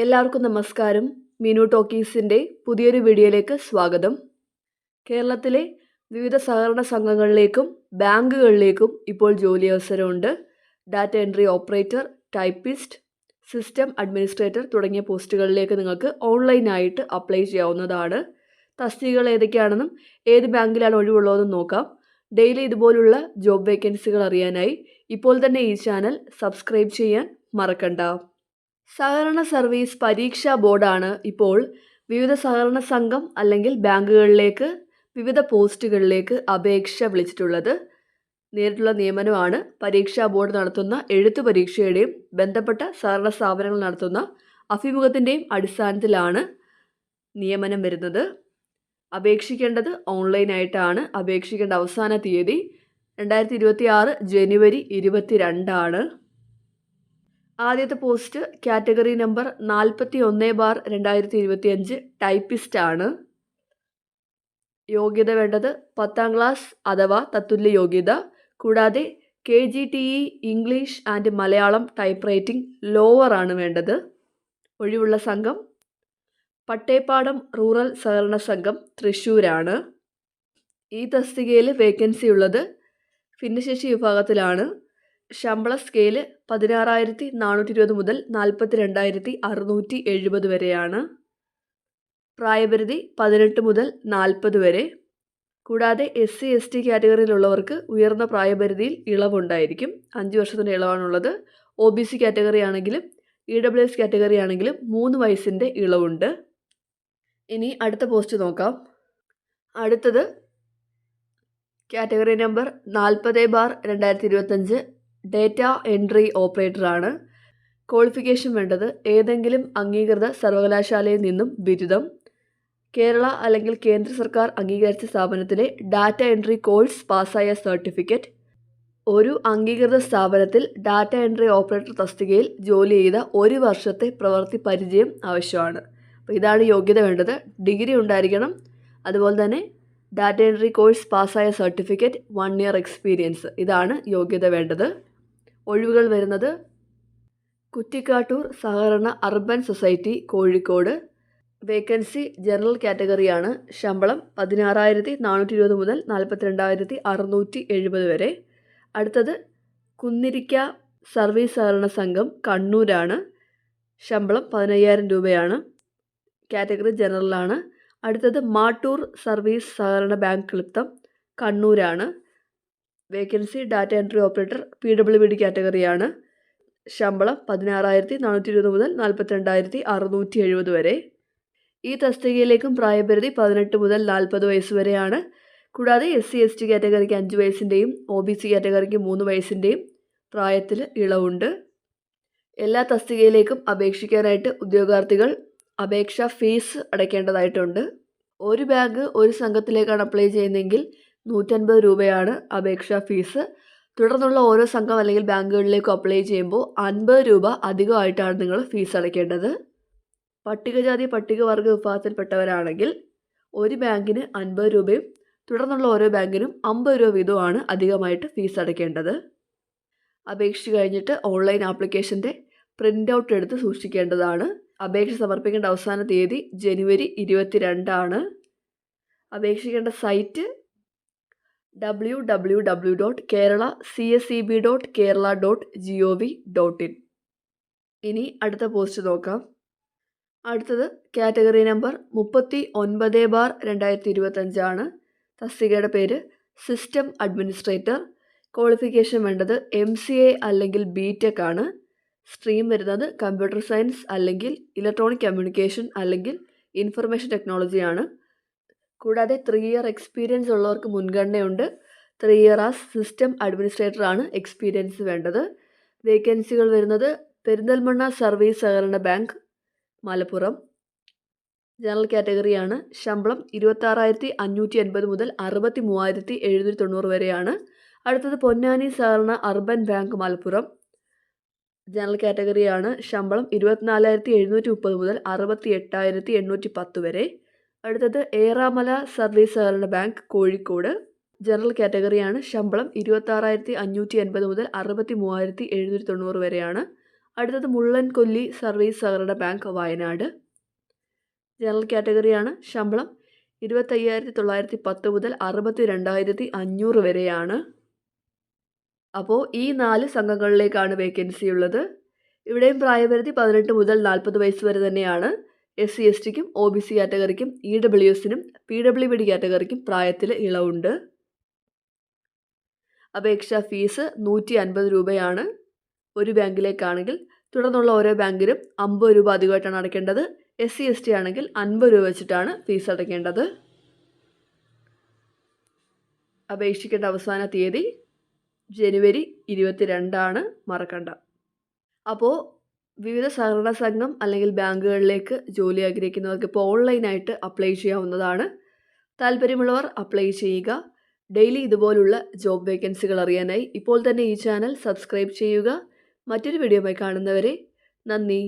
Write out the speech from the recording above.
എല്ലാവർക്കും നമസ്കാരം. മീനു ടോക്കീസിന്റെ പുതിയൊരു വീഡിയോയിലേക്ക് സ്വാഗതം. കേരളത്തിലെ വിവിധ സഹകരണ സംഘങ്ങളിലേക്കും ബാങ്കുകളിലേക്കും ഇപ്പോൾ ജോലി അവസരമുണ്ട് data entry operator typist system administrator തുടങ്ങിയ പോസ്റ്റുകളിലേക്ക് നിങ്ങൾക്ക് ഓൺലൈനായിട്ട് അപ്ലൈ ചെയ്യാവുന്നതാണ്. തസ്തികകൾ ഏതൊക്കെയാണെന്നും ഏത് ബാങ്കിലാണ് ഒഴിവുള്ളതെന്നും നോക്കാം. ഡെയിലി ഇതുപോലുള്ള ജോബ് വേക്കൻസികൾ അറിയാനായി ഇപ്പോൾ തന്നെ ഈ ചാനൽ സബ്സ്ക്രൈബ് ചെയ്യാൻ മറക്കണ്ട. സഹകരണ സർവീസ് പരീക്ഷാ ബോർഡാണ് ഇപ്പോൾ വിവിധ സഹകരണ സംഘം അല്ലെങ്കിൽ ബാങ്കുകളിലേക്ക് വിവിധ പോസ്റ്റുകളിലേക്ക് അപേക്ഷ വിളിച്ചിട്ടുള്ളത്. നേരിട്ടുള്ള നിയമനമാണ്. പരീക്ഷാ ബോർഡ് നടത്തുന്ന എഴുത്തു പരീക്ഷയുടെയും ബന്ധപ്പെട്ട സഹകരണ സ്ഥാപനങ്ങൾ നടത്തുന്ന അഭിമുഖത്തിന്റെയും അടിസ്ഥാനത്തിലാണ് നിയമനം വരുന്നത്. അപേക്ഷിക്കേണ്ടത് ഓൺലൈനായിട്ടാണ്. അപേക്ഷിക്കേണ്ട അവസാന തീയതി രണ്ടായിരത്തി ഇരുപത്തി ആറ് ജനുവരി ഇരുപത്തി രണ്ടാണ് ആദ്യത്തെ പോസ്റ്റ് കാറ്റഗറി നമ്പർ നാൽപ്പത്തി ഒന്ന് ബാർ രണ്ടായിരത്തി ഇരുപത്തി അഞ്ച് ടൈപ്പിസ്റ്റ് ആണ് യോഗ്യത വേണ്ടത് പത്താം ക്ലാസ് അഥവാ തത്തുല്യ യോഗ്യത. കൂടാതെ K G T E English and Malayalam type writing lower ആണ് വേണ്ടത്. ഒഴിവുള്ള സംഘം പട്ടേപ്പാടം റൂറൽ സഹകരണ സംഘം തൃശ്ശൂരാണ്. ഈ തസ്തികയിൽ വേക്കൻസി ഉള്ളത് ഭിന്നശേഷി വിഭാഗത്തിലാണ്. ശമ്പള സ്കെയിൽ പതിനാറായിരത്തി നാനൂറ്റി ഇരുപത് മുതൽ നാൽപ്പത്തി രണ്ടായിരത്തി അറുന്നൂറ്റി എഴുപത് വരെയാണ്. പ്രായപരിധി പതിനെട്ട് മുതൽ നാൽപ്പത് വരെ. കൂടാതെ എസ് സി എസ് ടി കാറ്റഗറിയിലുള്ളവർക്ക് ഉയർന്ന പ്രായപരിധിയിൽ ഇളവുണ്ടായിരിക്കും. അഞ്ച് വർഷത്തിന്റെ ഇളവാണുള്ളത്. ഒ ബി സി കാറ്റഗറി ആണെങ്കിലും ഇ ഡബ്ല്യു എസ് കാറ്റഗറി ആണെങ്കിലും മൂന്ന് വയസ്സിന്റെ ഇളവുണ്ട്. ഇനി അടുത്ത പോസ്റ്റ് നോക്കാം. അടുത്തത് കാറ്റഗറി നമ്പർ നാൽപ്പത് ബാർ രണ്ടായിരത്തി ഇരുപത്തഞ്ച് ഡേറ്റ എൻട്രി ഓപ്പറേറ്ററാണ്. ക്വാളിഫിക്കേഷൻ വേണ്ടത് ഏതെങ്കിലും അംഗീകൃത സർവകലാശാലയിൽ നിന്നും ബിരുദം. കേരള അല്ലെങ്കിൽ കേന്ദ്ര സർക്കാർ അംഗീകരിച്ച സ്ഥാപനത്തിലെ ഡാറ്റ എൻട്രി കോഴ്സ് പാസ്സായ സർട്ടിഫിക്കറ്റ്. ഒരു അംഗീകൃത സ്ഥാപനത്തിൽ ഡാറ്റ എൻട്രി ഓപ്പറേറ്റർ തസ്തികയിൽ ജോലി ചെയ്ത ഒരു വർഷത്തെ പ്രവൃത്തി പരിചയം ആവശ്യമാണ്. അപ്പോൾ ഇതാണ് യോഗ്യത വേണ്ടത്. ഡിഗ്രി ഉണ്ടായിരിക്കണം. അതുപോലെ തന്നെ ഡാറ്റ എൻട്രി കോഴ്സ് പാസ്സായ സർട്ടിഫിക്കറ്റ് വൺ ഇയർ എക്സ്പീരിയൻസ്. ഇതാണ് യോഗ്യത വേണ്ടത്. ഒഴിവുകൾ വരുന്നത് കുറ്റിക്കാട്ടൂർ സഹകരണ urban society Kozhikode. Vacancy general കാറ്റഗറിയാണ് ശമ്പളം പതിനാറായിരത്തി നാനൂറ്റി ഇരുപത് മുതൽ നാൽപ്പത്തി രണ്ടായിരത്തി അറുന്നൂറ്റി എഴുപത് വരെ. അടുത്തത് കുന്നിരിക്ക സർവീസ് സഹകരണ സംഘം കണ്ണൂരാണ്. ശമ്പളം പതിനയ്യായിരം രൂപയാണ്. കാറ്റഗറി ജനറലാണ് അടുത്തത് മാട്ടൂർ സർവീസ് സഹകരണ ബാങ്ക് ക്ലിപ്തം കണ്ണൂരാണ്. Vacancy data entry operator P W B D കാറ്റഗറിയാണ്. ശമ്പളം പതിനാറായിരത്തി നാനൂറ്റി ഇരുപത് മുതൽ നാൽപ്പത്തി രണ്ടായിരത്തി അറുന്നൂറ്റി എഴുപത് വരെ. ഈ തസ്തികയിലേക്കും പ്രായപരിധി പതിനെട്ട് മുതൽ നാൽപ്പത് വയസ്സ് വരെയാണ്. കൂടാതെ എസ് സി എസ് ടി കാറ്റഗറിക്ക് അഞ്ച് വയസ്സിന്റെയും ഒ ബി സി കാറ്റഗറിക്ക് മൂന്ന് വയസ്സിന്റെയും പ്രായത്തിൽ ഇളവുണ്ട്. എല്ലാ തസ്തികയിലേക്കും അപേക്ഷിക്കാനായിട്ട് ഉദ്യോഗാർത്ഥികൾ അപേക്ഷാ ഫീസ് അടയ്ക്കേണ്ടതായിട്ടുണ്ട്. ഒരു ബാങ്ക് ഒരു സംഘത്തിലേക്കാണ് അപ്ലൈ ചെയ്യുന്നതെങ്കിൽ നൂറ്റൻപത് രൂപയാണ് അപേക്ഷാ ഫീസ്. തുടർന്നുള്ള ഓരോ സംഘം അല്ലെങ്കിൽ ബാങ്കുകളിലേക്ക് അപ്ലൈ ചെയ്യുമ്പോൾ അൻപത് രൂപ അധികമായിട്ടാണ് നിങ്ങൾ ഫീസ് അടയ്ക്കേണ്ടത്. പട്ടികജാതി പട്ടികവർഗ വിഭാഗത്തിൽപ്പെട്ടവരാണെങ്കിൽ ഒരു ബാങ്കിന് അൻപത് രൂപയും തുടർന്നുള്ള ഓരോ ബാങ്കിനും അമ്പത് രൂപ വീതമാണ് അധികമായിട്ട് ഫീസ് അടയ്ക്കേണ്ടത്. അപേക്ഷിച്ച് കഴിഞ്ഞിട്ട് ഓൺലൈൻ ആപ്ലിക്കേഷന്റെ പ്രിന്റ് ഔട്ട് എടുത്ത് സൂക്ഷിക്കേണ്ടതാണ്. അപേക്ഷ സമർപ്പിക്കേണ്ട അവസാന തീയതി ജനുവരി ഇരുപത്തി രണ്ടാണ് അപേക്ഷിക്കേണ്ട site W W W dot Kerala C S E B dot Kerala dot G O V dot in ഇനി അടുത്ത പോസ്റ്റ് നോക്കാം. അടുത്തത് കാറ്റഗറി നമ്പർ മുപ്പത്തി ഒൻപത് ബാർ രണ്ടായിരത്തി ഇരുപത്തഞ്ചാണ് തസ്തികയുടെ പേര് സിസ്റ്റം അഡ്മിനിസ്ട്രേറ്റർ ക്വാളിഫിക്കേഷൻ വേണ്ടത് എം സി എ അല്ലെങ്കിൽ ബി ടെക് ആണ്. സ്ട്രീം വരുന്നത് കമ്പ്യൂട്ടർ സയൻസ് അല്ലെങ്കിൽ ഇലക്ട്രോണിക് കമ്മ്യൂണിക്കേഷൻ അല്ലെങ്കിൽ ഇൻഫർമേഷൻ ടെക്നോളജിയാണ് കൂടാതെ ത്രീ ഇയർ എക്സ്പീരിയൻസ് ഉള്ളവർക്ക് മുൻഗണനയുണ്ട്. Three year as system administrator ആണ് എക്സ്പീരിയൻസ് വേണ്ടത്. വേക്കൻസികൾ വരുന്നത് പെരിന്തൽമണ്ണ സർവീസ് സഹകരണ ബാങ്ക് മലപ്പുറം. ജനറൽ കാറ്റഗറിയാണ് ശമ്പളം ഇരുപത്താറായിരത്തി അഞ്ഞൂറ്റി എൺപത് മുതൽ അറുപത്തി മൂവായിരത്തി എഴുന്നൂറ്റി തൊണ്ണൂറ് വരെയാണ്. അടുത്തത് പൊന്നാനി സഹകരണ അർബൻ ബാങ്ക് മലപ്പുറം. ജനറൽ കാറ്റഗറിയാണ് ശമ്പളം ഇരുപത്തിനാലായിരത്തി എഴുന്നൂറ്റി മുപ്പത് മുതൽ അറുപത്തി എട്ടായിരത്തി എണ്ണൂറ്റി പത്ത് വരെ. അടുത്തത് ഏറാമല സർവീസ് സഹകരണ ബാങ്ക് കോഴിക്കോട്. ജനറൽ കാറ്റഗറിയാണ് ശമ്പളം ഇരുപത്താറായിരത്തി അഞ്ഞൂറ്റി എൺപത് മുതൽ അറുപത്തി മൂവായിരത്തി എഴുന്നൂറ്റി തൊണ്ണൂറ് വരെയാണ്. അടുത്തത് മുള്ളൻകൊല്ലി സർവീസ് സഹകരണ ബാങ്ക് വയനാട്. ജനറൽ കാറ്റഗറിയാണ് ശമ്പളം ഇരുപത്തയ്യായിരത്തി തൊള്ളായിരത്തി പത്ത് മുതൽ അറുപത്തി രണ്ടായിരത്തി അഞ്ഞൂറ് വരെയാണ്. അപ്പോൾ ഈ നാല് സംഘങ്ങളിലേക്കാണ് വേക്കൻസി ഉള്ളത്. ഇവിടെയും പ്രായപരിധി പതിനെട്ട് മുതൽ നാൽപ്പത് വയസ്സ് വരെ തന്നെയാണ്. എസ് സി എസ് ടിക്കും ഒ ബി സി കാറ്റഗറിക്കും ഇ ഡബ്ല്യു എസിനും പി ഡബ്ല്യു ബി ഡി കാറ്റഗറിക്കും പ്രായത്തിൽ ഇളവുണ്ട്. അപേക്ഷാ ഫീസ് നൂറ്റി അൻപത് രൂപയാണ്. ഒരു ബാങ്കിലേക്കാണെങ്കിൽ തുടർന്നുള്ള ഓരോ ബാങ്കിലും അമ്പത് രൂപ അധികമായിട്ടാണ് അടയ്ക്കേണ്ടത്. എസ് സി എസ് ടി ആണെങ്കിൽ അൻപത് രൂപ വെച്ചിട്ടാണ് ഫീസ് അടയ്ക്കേണ്ടത്. അപേക്ഷിക്കേണ്ട അവസാന തീയതി ജനുവരി ഇരുപത്തി രണ്ടാണ് മറക്കണ്ട. അപ്പോൾ വിവിധ സഹകരണ സംഘം അല്ലെങ്കിൽ ബാങ്കുകളിലേക്ക് ജോലി ആഗ്രഹിക്കുന്നവർക്ക് ഇപ്പോൾ ഓൺലൈനായിട്ട് അപ്ലൈ ചെയ്യാവുന്നതാണ്. താല്പര്യമുള്ളവർ അപ്ലൈ ചെയ്യുക. ഡെയിലി ഇതുപോലുള്ള ജോബ് വേക്കൻസികൾ അറിയാനായി ഇപ്പോൾ തന്നെ ഈ ചാനൽ സബ്സ്ക്രൈബ് ചെയ്യുക. മറ്റൊരു വീഡിയോയുമായി കാണുന്നവരെ നന്ദി.